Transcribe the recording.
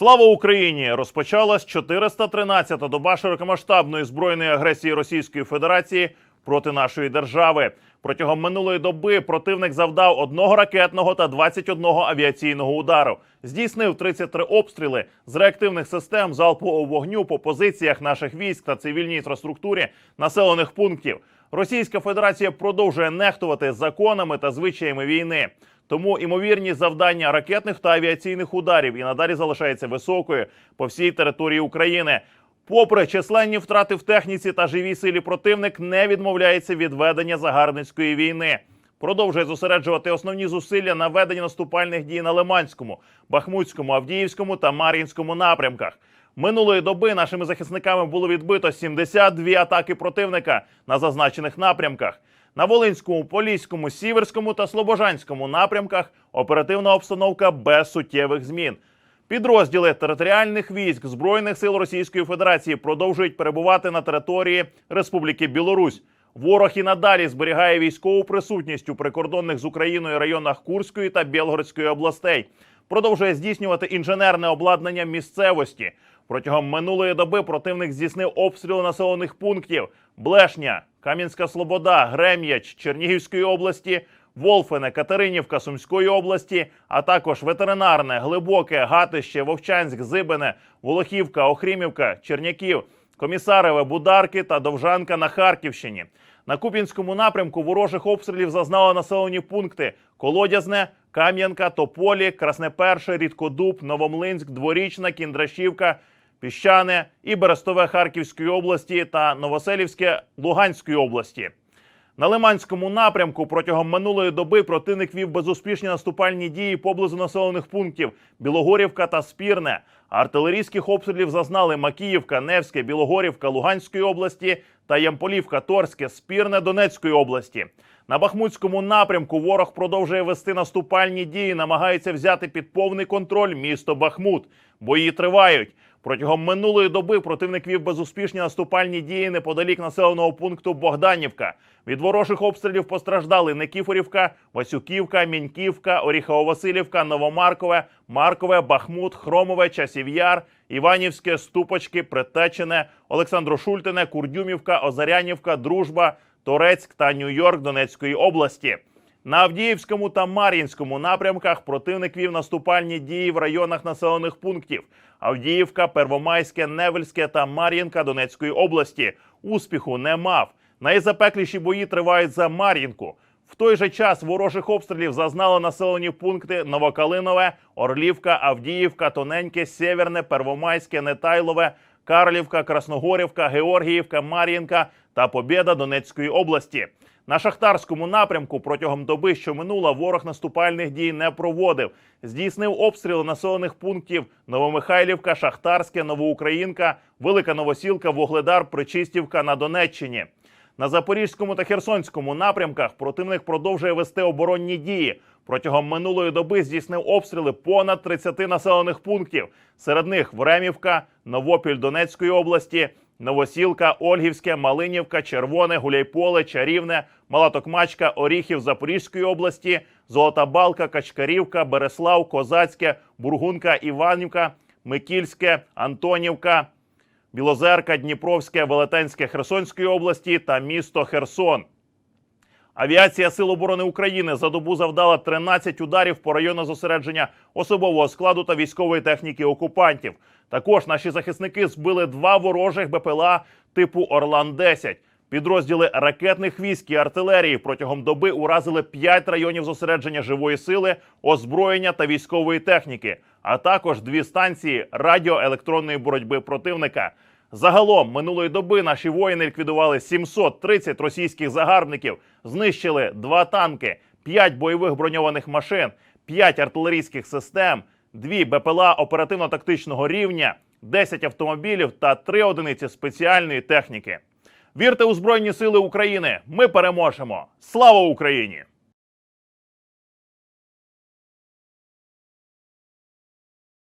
Слава Україні! Розпочалась 413-та доба широкомасштабної збройної агресії Російської Федерації проти нашої держави. Протягом минулої доби противник завдав одного ракетного та 21 авіаційного удару. Здійснив 33 обстріли з реактивних систем залпового вогню по позиціях наших військ та цивільній інфраструктурі населених пунктів. Російська Федерація продовжує нехтувати законами та звичаями війни. Тому імовірність завдання ракетних та авіаційних ударів і надалі залишається високою по всій території України. Попри численні втрати в техніці та живій силі, противник не відмовляється від ведення загарбницької війни. Продовжує зосереджувати основні зусилля на веденні наступальних дій на Лиманському, Бахмутському, Авдіївському та Мар'їнському напрямках. Минулої доби нашими захисниками було відбито 72 атаки противника на зазначених напрямках. На Волинському, Поліському, Сіверському та Слобожанському напрямках оперативна обстановка без суттєвих змін. Підрозділи територіальних військ Збройних сил Російської Федерації продовжують перебувати на території Республіки Білорусь. Ворог і надалі зберігає військову присутність у прикордонних з Україною районах Курської та Білгородської областей. Продовжує здійснювати інженерне обладнання місцевості. Протягом минулої доби противник здійснив обстріли населених пунктів Блешня, Кам'янська Слобода, Грем'яч Чернігівської області, Волфене, Катеринівка Сумської області, а також ветеринарне, глибоке, Гатище, Вовчанськ, Зибине, Волохівка, Охрімівка, Черняків, Комісареве, Бударки та Довжанка на Харківщині. На Куп'янському напрямку ворожих обстрілів зазнали населені пункти Колодязне, Кам'янка, Тополі, Красне Перше, Рідкодуб, Новомлинськ, Дворічна, Кіндрашівка, Піщане і Берестове Харківської області та Новоселівське Луганської області. На Лиманському напрямку протягом минулої доби противник вів безуспішні наступальні дії поблизу населених пунктів Білогорівка та Спірне. Артилерійських обстрілів зазнали Макіївка, Невське, Білогорівка Луганської області та Ямполівка, Торське, Спірне Донецької області. На Бахмутському напрямку ворог продовжує вести наступальні дії, намагається взяти під повний контроль місто Бахмут. Бої тривають. Протягом минулої доби противник вів безуспішні наступальні дії неподалік населеного пункту Богданівка. Від ворожих обстрілів постраждали Никіфорівка, Васюківка, Міньківка, Оріхово-Василівка, Новомаркове, Маркове, Бахмут, Хромове, Часів'яр, Іванівське, Ступочки, Притечене, Олександро-Шультине, Курдюмівка, Озарянівка, Дружба, Торецьк та Нью-Йорк Донецької області. На Авдіївському та Мар'їнському напрямках противник вів наступальні дії в районах населених пунктів Авдіївка, Первомайське, Невельське та Мар'їнка Донецької області. Успіху не мав. Найзапекліші бої тривають за Мар'їнку. В той же час ворожих обстрілів зазнали населені пункти Новокалинове, Орлівка, Авдіївка, Тоненьке, Сєверне, Первомайське, Нетайлове, Карлівка, Красногорівка, Георгіївка, Мар'їнка та Побєда Донецької області. На шахтарському напрямку протягом доби, що минула, ворог наступальних дій не проводив. Здійснив обстріли населених пунктів Новомихайлівка, Шахтарське, Новоукраїнка, Велика Новосілка, Вугледар, Причистівка на Донеччині. На Запорізькому та Херсонському напрямках противник продовжує вести оборонні дії. Протягом минулої доби здійснив обстріли понад 30 населених пунктів. Серед них Времівка, Новопіль Донецької області, Новосілка, Ольгівське, Малинівка, Червоне, Гуляйполе, Чарівне, Малатокмачка, Оріхів Запорізької області, Золота Балка, Качкарівка, Береслав, Козацьке, Бургунка, Іванівка, Микільське, Антонівка, Білозерка, Дніпровське, Велетенське Херсонської області та місто Херсон. Авіація Сил оборони України за добу завдала 13 ударів по району зосередження особового складу та військової техніки окупантів. Також наші захисники збили два ворожих БПЛА типу Орлан 10 Підрозділи ракетних військ і артилерії протягом доби уразили 5 районів зосередження живої сили, озброєння та військової техніки, а також дві станції радіоелектронної боротьби противника. Загалом минулої доби наші воїни ліквідували 730 російських загарбників, знищили два танки, 5 бойових броньованих машин, 5 артилерійських систем, 2 БПЛА оперативно-тактичного рівня, 10 автомобілів та 3 одиниці спеціальної техніки. Вірте у Збройні Сили України! Ми переможемо! Слава Україні!